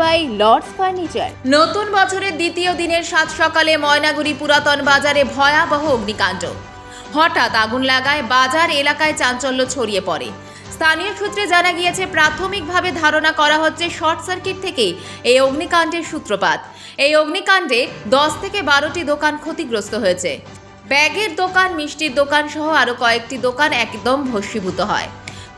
By Lords furniture. নতুন বছরের দ্বিতীয় দিনের সাত সকালে ময়নাগুড়ি পুরাতন বাজারে ভয়াবহ অগ্নিকাণ্ড। হঠাৎ আগুন লাগায় বাজার এলাকায় চাঞ্চল্য ছড়িয়ে পড়ে। স্থানীয় সূত্রে জানা গিয়েছে, প্রাথমিকভাবে ধারণা করা হচ্ছে শর্ট সার্কিট থেকেই এই অগ্নিকাণ্ডের সূত্রপাত। এই অগ্নিকাণ্ডে দশ থেকে বারোটি দোকান ক্ষতিগ্রস্ত হয়েছে। ব্যাগের দোকান, মিষ্টির দোকান সহ আরও কয়েকটি দোকান একদম ভস্মীভূত হয়।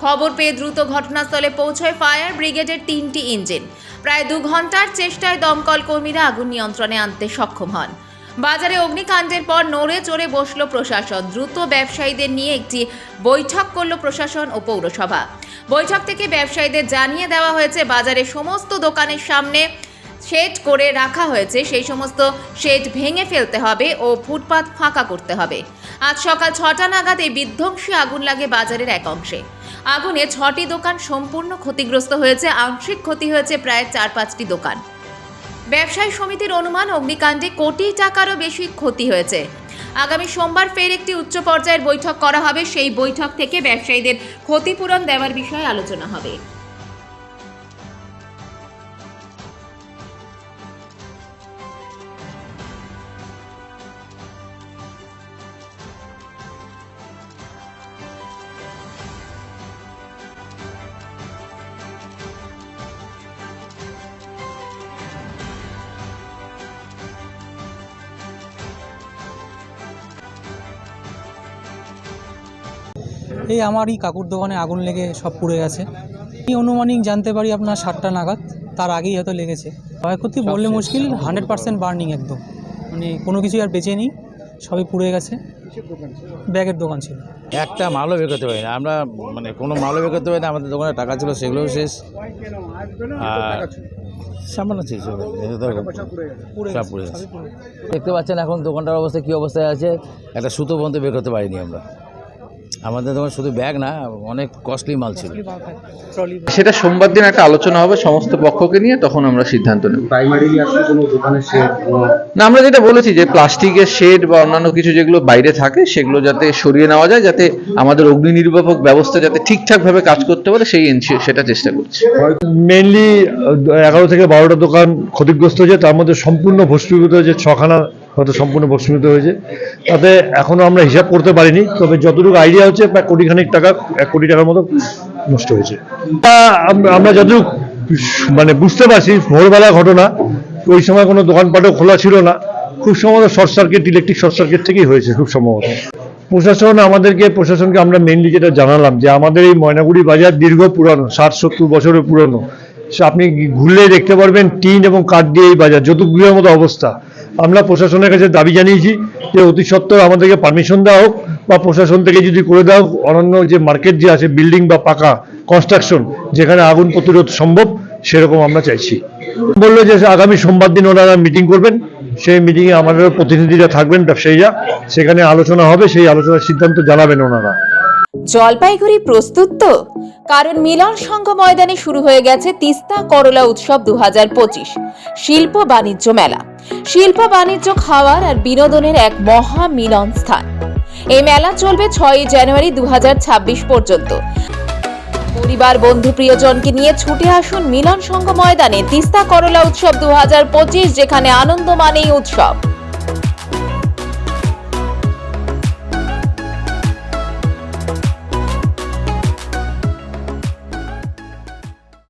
খবর পেয়ে দ্রুত ঘটনাস্থলে পৌঁছয় ফায়ার ব্রিগেডের তিনটি ইঞ্জিন। প্রায় দু ঘণ্টার চেষ্টায় দমকল কর্মীরা আগুন নিয়ন্ত্রণে আনতে সক্ষম হন। বাজারে অগ্নিকাণ্ডের পর নড়ে চড়ে বসল প্রশাসন। দ্রুত ব্যবসায়ীদের নিয়ে একটি বৈঠক করল প্রশাসন ও পৌরসভা। বৈঠক থেকে ব্যবসায়ীদের জানিয়ে দেওয়া হয়েছে, বাজারে সমস্ত দোকানের সামনে শেড করে রাখা হয়েছে। সেই সমস্ত শেড ভেঙে ফেলতে হবে ও ফুটপাত ফাঁকা করতে হবে। আজ সকাল ছটা নাগাদ এই বিধ্বংসী আগুন লাগে বাজারের এক অংশে। আগুনে ছটি দোকান সম্পূর্ণ ক্ষতিগ্রস্ত হয়েছে। আংশিক ক্ষতি হয়েছে প্রায় চার পাঁচটি দোকান। ব্যবসায়ী সমিতির অনুমান, অগ্নিকাণ্ডে কোটি টাকারও বেশি ক্ষতি হয়েছে। আগামী সোমবার ফের একটি উচ্চ পর্যায়ের বৈঠক করা হবে। সেই বৈঠক থেকে ব্যবসায়ীদের ক্ষতিপূরণ দেওয়ার বিষয়ে আলোচনা হবে। এই আমারই কাকুর দোকানে আগুন লেগে সব পুড়ে গেছে। এই অনুমানিক জানতে পারি আপনার সাতটা নাগাদ তার আগেই হয়তো লেগেছে। ক্ষয়ক্ষতি বললে মুশকিল হান্ড্রেড পার্সেন্ট বার্নিং একদম। মানে কোনো কিছুই আর বেঁচে নেই সবই পুড়ে গেছে। ব্যাগের দোকান ছিল। একটা মালও বের করতে পারি না আমরা মানে কোনো মালও বের করতে পারি না আমাদের দোকানে টাকা ছিল সেগুলোও শেষ। আর সামান্য সব পুড়ে গেছে। দেখতে পাচ্ছেন এখন দোকানটার অবস্থা কী অবস্থায় আছে? একটা সুতো পর্যন্ত বের করতে পারিনি আমরা। আমাদের দোকানে শুধু ব্যাগ না অনেক কস্টলি মাল ছিল। সেটা সোমবার দিন একটা আলোচনা হবে সমস্ত পক্ষকে নিয়ে তখন আমরা সিদ্ধান্ত নেব। প্রাইমারিলি আসলে কোনো দোকানের শেড না আমরা যেটা বলেছি যে প্লাস্টিকের শেড বা অন্যান্য কিছু যেগুলো বাইরে থাকে সেগুলো যাতে সরিয়ে নেওয়া যায় যাতে আমাদের অগ্নি নির্বাপক ব্যবস্থা যাতে ঠিকঠাক ভাবে কাজ করতে পারে সেই সেটা চেষ্টা করছি। মেনলি এগারো থেকে বারোটা দোকান ক্ষতিগ্রস্ত হয়েছে তার মধ্যে সম্পূর্ণ ভস্মীভূত হয়েছে ছখানা হয়তো সম্পূর্ণ ভস্মীভূত হয়েছে। তাতে এখনও আমরা হিসাব করতে পারিনি, তবে যতটুকু আইডিয়া হচ্ছে, প্রায় কোটি খানিক টাকা, এক কোটি টাকার মতো নষ্ট হয়েছে। আমরা যতটুকু মানে বুঝতে পারছি, ভোরবেলা ঘটনা, ওই সময় কোনো দোকানপাটও খোলা ছিল না। খুব সম্ভবত short circuit, electric short circuit থেকেই হয়েছে খুব সম্ভবত। প্রশাসন আমাদেরকে, প্রশাসনকে আমরা মেনলি যেটা জানালাম, যে আমাদের এই ময়নাগুড়ি বাজার দীর্ঘ পুরানো, ষাট সত্তর বছরের পুরনো। আপনি ঘুরলে দেখতে পারবেন টিন এবং কাঠ দিয়ে এই বাজার যতুগৃহের মতো অবস্থা। আমরা প্রশাসনের কাছে দাবি জানিয়েছি যে অতি সত্বর আমাদেরকে পারমিশন দেওয়া হোক বা প্রশাসন থেকে যদি করে দেওয়া হোক, অনন্য যে মার্কেট যে আছে বিল্ডিং বা পাকা কনস্ট্রাকশন যেখানে আগুন প্রতিরোধ সম্ভব, সেরকম আমরা চাইছি। বলল যে আগামী সোমবার দিন ওনারা মিটিং করবেন। সেই মিটিংয়ে আমাদের প্রতিনিধিরা থাকবেন, ব্যবসায়ীরা। সেখানে আলোচনা হবে, সেই আলোচনার সিদ্ধান্ত জানাবেন ওনারা। জলপাইগুড়ি প্রস্তুত তো? কারণ মিলন সংঘ ময়দানে শুরু হয়ে গেছে তিস্তা করলা উৎসব দুহাজার পঁচিশ, শিল্প বাণিজ্য মেলা। শিল্প বাণিজ্য খাওয়ার আর বিনোদনের এক মহা মিলন স্থান। এই মেলা চলবে ছয়ই জানুয়ারি দু হাজার ছাব্বিশ পর্যন্ত। পরিবার, বন্ধু, প্রিয়জনকে নিয়ে ছুটে আসুন মিলন সংঘ ময়দানে তিস্তা করলা উৎসব দু হাজার পঁচিশ, যেখানে আনন্দ মানেই উৎসব।